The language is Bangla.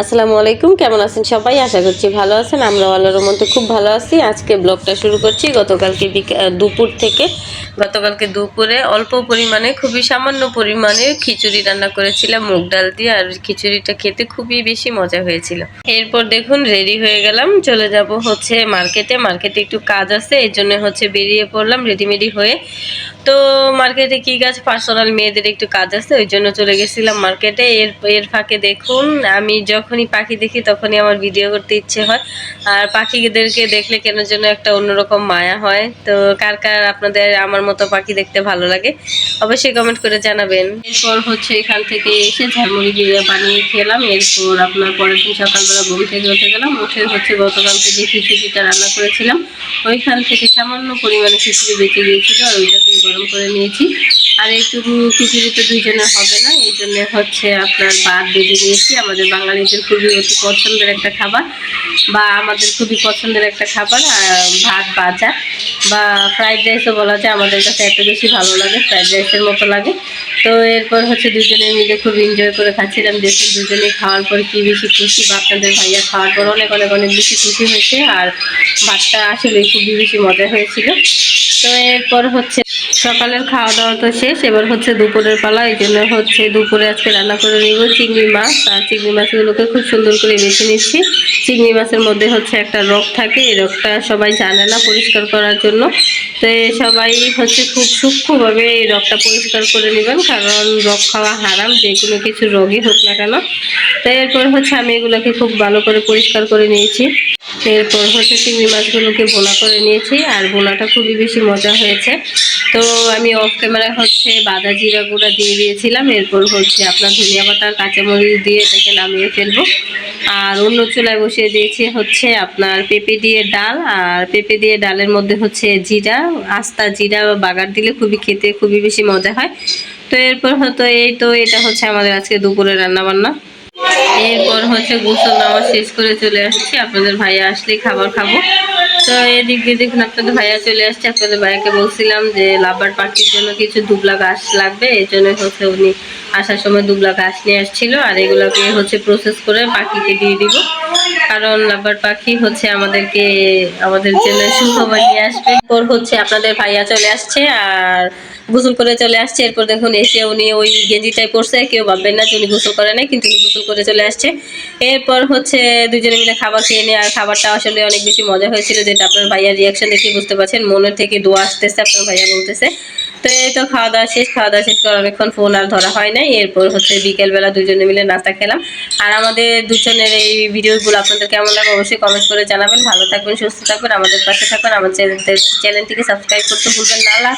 আসসালামু আলাইকুম, কেমন আছেন সবাই? আশা করছি ভালো আছেন। আমরা আল্লাহর মধ্যে খুব ভালো আছি। আজকে ব্লগটা শুরু করছি। গতকালকে দুপুর থেকে, গতকালকে দুপুরে অল্প পরিমাণে, খুবই সামান্য পরিমাণে খিচুড়ি রান্না করেছিলাম, মুগ ডাল দিয়ে, আর খিচুড়িটা খেতে খুবই বেশি মজা হয়েছিল। এরপর দেখুন, রেডি হয়ে গেলাম। চলে যাব হচ্ছে মার্কেটে। মার্কেটে একটু কাজ আছে এই জন্য হচ্ছে বেরিয়ে পড়লাম রেডিমেডি হয়ে। তো মার্কেটে কি কাজ পার্সোনাল মেয়েদের একটু কাজ আছে, ওই জন্য চলে গেছিলাম মার্কেটে এর এর ফাঁকে দেখুন, আমি যখনই পাখি দেখি তখনই আমার ভিডিও করতে ইচ্ছে হয়। আর পাখিদেরকে দেখলে কেন যেন একটা অন্যরকম মায়া হয়। তো কার কার আপনাদের, আমার মতো পাখি দেখতে ভালো লাগে, অবশ্যই কমেন্ট করে জানাবেন। এরপর হচ্ছে এখান থেকে এসে ঝালমুড়ি বানিয়ে খেলাম। এরপর আপনার পরের দিন সকালবেলা ঘুম থেকে উঠে গেলাম। উঠে হচ্ছে গতকালকে যে খিচুড়িটা রান্না করেছিলাম, ওইখান থেকে সামান্য পরিমাণে খিচুড়ি বেঁচে গিয়েছিল, আর ওইটাকে গরম করে নিয়েছি। আর এইটুকু খিচুড়ি তো হবে না, এই জন্য হচ্ছে আপনার ভাত বেজে নিয়েছি। আমাদের বাঙালিদের খুবই অতি পছন্দের একটা খাবার বা আমাদের খুবই পছন্দের একটা খাবার ভাত ভাজা বা ফ্রাইড রাইসও বলা যায়। আমাদের কাছে এত বেশি ভালো লাগে, ফ্রাইড রাইসের মতো লাগে। তো এরপর হচ্ছে দুজনে মিলে খুব এনজয় করে খাচ্ছিলাম, দেখুন দুজনে খাওয়ার পর কী বেশি খুশি বা আপনাদের ভাইয়া খাওয়ার পর অনেক অনেক অনেক বেশি খুশি হয়েছে। আর ভাতটা আসলে খুবই বেশি মজা হয়েছিল। তো এরপর হচ্ছে সকালের খাওয়া দাওয়া তো শেষ, এবার হচ্ছে দুপুরের পালা, এই জন্য হচ্ছে দুপুরে আজকে রান্না করে নিব চিংড়ি মাছ, আর চিংড়ি মাছগুলোকে খুব সুন্দর করে বেছে নিচ্ছি। চিংড়ি মাছের মধ্যে হচ্ছে একটা রোগ থাকে, এই রোগটা সবাই জানে না পরিষ্কার করার জন্য। তো সবাই হচ্ছে খুব সূক্ষ্মভাবে এই রোগটা পরিষ্কার করে নেবেন, কারণ রোগ খাওয়া হারাম, যে কোনো কিছু রোগই হোক না কেন। তো এরপর হচ্ছে আমি এগুলোকে খুব ভালো করে পরিষ্কার করে নিয়েছি। এরপর হচ্ছে চিংড়ি মাছগুলোকে বোনা করে নিয়েছি, আর বোনাটা খুবই বেশি মজা হয়েছে। তো আমি অফ ক্যামেরায় হচ্ছে বাদা জিরা গুঁড়া দিয়ে দিয়েছিলাম, এরপর হচ্ছে আপনার ধনিয়া পাতা আর কাঁচামরিচ দিয়ে এটাকে নামিয়ে ফেলব। আর অন্য চুলায় বসিয়ে দিয়েছি হচ্ছে আপনার পেঁপে দিয়ে ডাল, আর পেঁপে দিয়ে ডালের মধ্যে হচ্ছে জিরা, আস্তা জিরা বাগার দিলে খুবই খেতে খুবই বেশি মজা হয়। তো এরপর হয়তো এই তো, এটা হচ্ছে আমাদের আজকে দুপুরে রান্না বান্না এরপর হচ্ছে গোসল নামাজ শেষ করে চলে আসছি। আপনাদের ভাইয়া আসলে খাবার খাব। তো এদিক দেখুন আপনাদের ভাইয়া চলে আসছে, আপনাদের ভাইয়াকে বলছিলাম যে লাভবার পাখির জন্য কিছু দুবলা গাছ লাগবে, এই জন্য হচ্ছে উনি আসার সময় দুবলা গাছ নিয়ে আসছিল, আর এগুলোকে হচ্ছে প্রসেস করে পাখিকে দিয়ে দিব। কারণ পাখি হচ্ছে আমাদেরকে, আমাদের জন্য নিয়ে আসবে। এরপর হচ্ছে আপনাদের ভাইয়া চলে আসছে, আর গোসল করে চলে আসছে। এরপর দেখুন, এসে উনি ওই গেঞ্জিটাই পরছে, কেউ ভাববেন না যে উনি গোসল করে নাই, কিন্তু উনি গোসল করে চলে আসছে। এরপর হচ্ছে দুজনে মিলে খাবার খেয়ে নিয়ে, আর খাবারটা আসলে অনেক বেশি মজা হয়েছিল যেটা আপনার ভাইয়ার রিয়াকশন দেখে বুঝতে পারছেন। মনের থেকে দোয়া আসতেছে, আপনার ভাইয়া বলতেছে। তো এই তো খাওয়া দাওয়া শেষ, খাওয়া দাওয়া শেষ করে অনেকক্ষণ ফোন আর ধরা হয় নাই। এরপর হচ্ছে বিকেলবেলা দুজনে মিলে নাস্তা খেলাম। আর আমাদের দুজনের এই ভিডিওগুলো আপনাদের কেমন লাগে অবশ্যই কমেন্ট করে জানাবেন। ভালো থাকবেন, সুস্থ থাকবেন, আমাদের পাশে থাকবেন। আমার চ্যানেলটিকে সাবস্ক্রাইব করতে ভুলবেন না। আল্লাহ